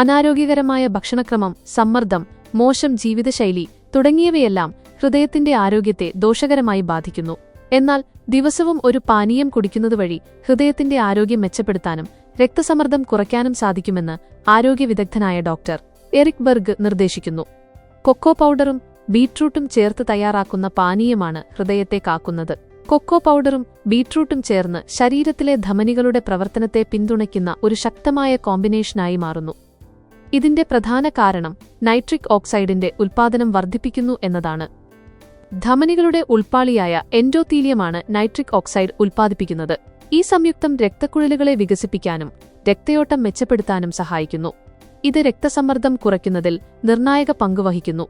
അനാരോഗ്യകരമായ ഭക്ഷണക്രമം സമ്മർദ്ദം മോശം ജീവിതശൈലി തുടങ്ങിയവയെല്ലാം ഹൃദയത്തിന്റെ ആരോഗ്യത്തെ ദോഷകരമായി ബാധിക്കുന്നു. എന്നാൽ ദിവസവും ഒരു പാനീയം കുടിക്കുന്നത് വഴി ഹൃദയത്തിന്റെ ആരോഗ്യം മെച്ചപ്പെടുത്താനും രക്തസമ്മർദ്ദം കുറയ്ക്കാനും സാധിക്കുമെന്ന് ആരോഗ്യ വിദഗ്ധനായ ഡോക്ടർ എറിക് ബർഗ് നിർദ്ദേശിക്കുന്നു. കൊക്കോ പൗഡറും ബീട്രൂട്ടും ചേർത്ത് തയ്യാറാക്കുന്ന പാനീയമാണ് ഹൃദയത്തെ കാക്കുന്നത്. കൊക്കോ പൗഡറും ബീട്രൂട്ടും ചേർന്ന് ശരീരത്തിലെ ധമനികളുടെ പ്രവർത്തനത്തെ പിന്തുണയ്ക്കുന്ന ഒരു ശക്തമായ കോമ്പിനേഷനായി മാറുന്നു. ഇതിന്റെ പ്രധാന കാരണം നൈട്രിക് ഓക്സൈഡിന്റെ ഉൽപ്പാദനം വർദ്ധിപ്പിക്കുന്നു എന്നതാണ്. ധമനികളുടെ ഉൾപ്പാളിയായ എൻഡോത്തീലിയമാണ് നൈട്രിക് ഓക്സൈഡ് ഉൽപ്പാദിപ്പിക്കുന്നത്. ഈ സംയുക്തം രക്തക്കുഴലുകളെ വികസിപ്പിക്കാനും രക്തയോട്ടം മെച്ചപ്പെടുത്താനും സഹായിക്കുന്നു. ഇത് രക്തസമ്മർദ്ദം കുറയ്ക്കുന്നതിൽ നിർണായക പങ്കുവഹിക്കുന്നു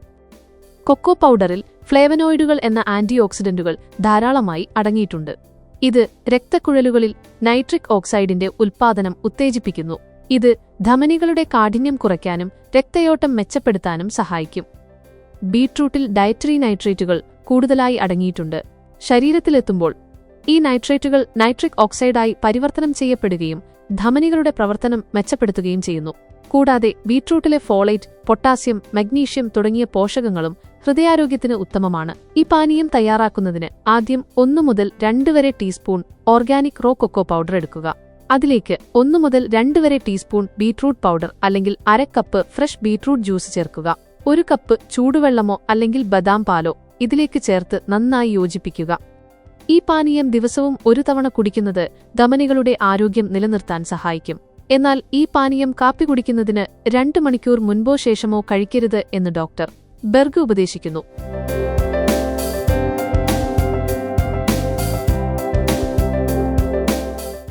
കൊക്കോ പൗഡറിൽ ഫ്ലേവനോയിഡുകൾ എന്ന ആന്റി ഓക്സിഡന്റുകൾ ധാരാളമായി അടങ്ങിയിട്ടുണ്ട്. ഇത് രക്തക്കുഴലുകളിൽ നൈട്രിക് ഓക്സൈഡിന്റെ ഉൽപ്പാദനം ഉത്തേജിപ്പിക്കുന്നു. ഇത് ധമനികളുടെ കാഠിന്യം കുറയ്ക്കാനും രക്തയോട്ടം മെച്ചപ്പെടുത്താനും സഹായിക്കും. ബീട്രൂട്ടിൽ ഡയറ്ററി നൈട്രേറ്റുകൾ കൂടുതലായി അടങ്ങിയിട്ടുണ്ട്. ശരീരത്തിലെത്തുമ്പോൾ ഈ നൈട്രേറ്റുകൾ നൈട്രിക് ഓക്സൈഡായി പരിവർത്തനം ചെയ്യപ്പെടുകയും ധമനികളുടെ പ്രവർത്തനം മെച്ചപ്പെടുത്തുകയും ചെയ്യുന്നു. കൂടാതെ ബീട്രൂട്ടിലെ ഫോളേറ്റ് പൊട്ടാസ്യം മഗ്നീഷ്യം തുടങ്ങിയ പോഷകങ്ങളും ഹൃദയാരോഗ്യത്തിന് ഉത്തമമാണ്. ഈ പാനീയം തയ്യാറാക്കുന്നതിന് ആദ്യം ഒന്നു മുതൽ രണ്ട് വരെ teaspoon organic raw cocoa powder എടുക്കുക. അതിലേക്ക് ഒന്നു മുതൽ രണ്ട് വരെ ടീസ്പൂൺ ബീട്രൂട്ട് പൗഡർ അല്ലെങ്കിൽ അര കപ്പ് ഫ്രഷ് ബീട്രൂട്ട് ജ്യൂസ് ചേർക്കുക. ഒരു കപ്പ് ചൂടുവെള്ളമോ അല്ലെങ്കിൽ ബദാം പാലോ ഇതിലേക്ക് ചേർത്ത് നന്നായി യോജിപ്പിക്കുക. ഈ പാനീയം ദിവസവും ഒരു തവണ കുടിക്കുന്നത് ധമനികളുടെ ആരോഗ്യം നിലനിർത്താൻ സഹായിക്കും. എന്നാൽ ഈ പാനീയം കാപ്പി കുടിക്കുന്നതിന് രണ്ട് മണിക്കൂർ മുൻപോ ശേഷമോ കഴിക്കരുത് എന്ന് ഡോക്ടർ ബെർഗ് ഉപദേശിക്കുന്നു.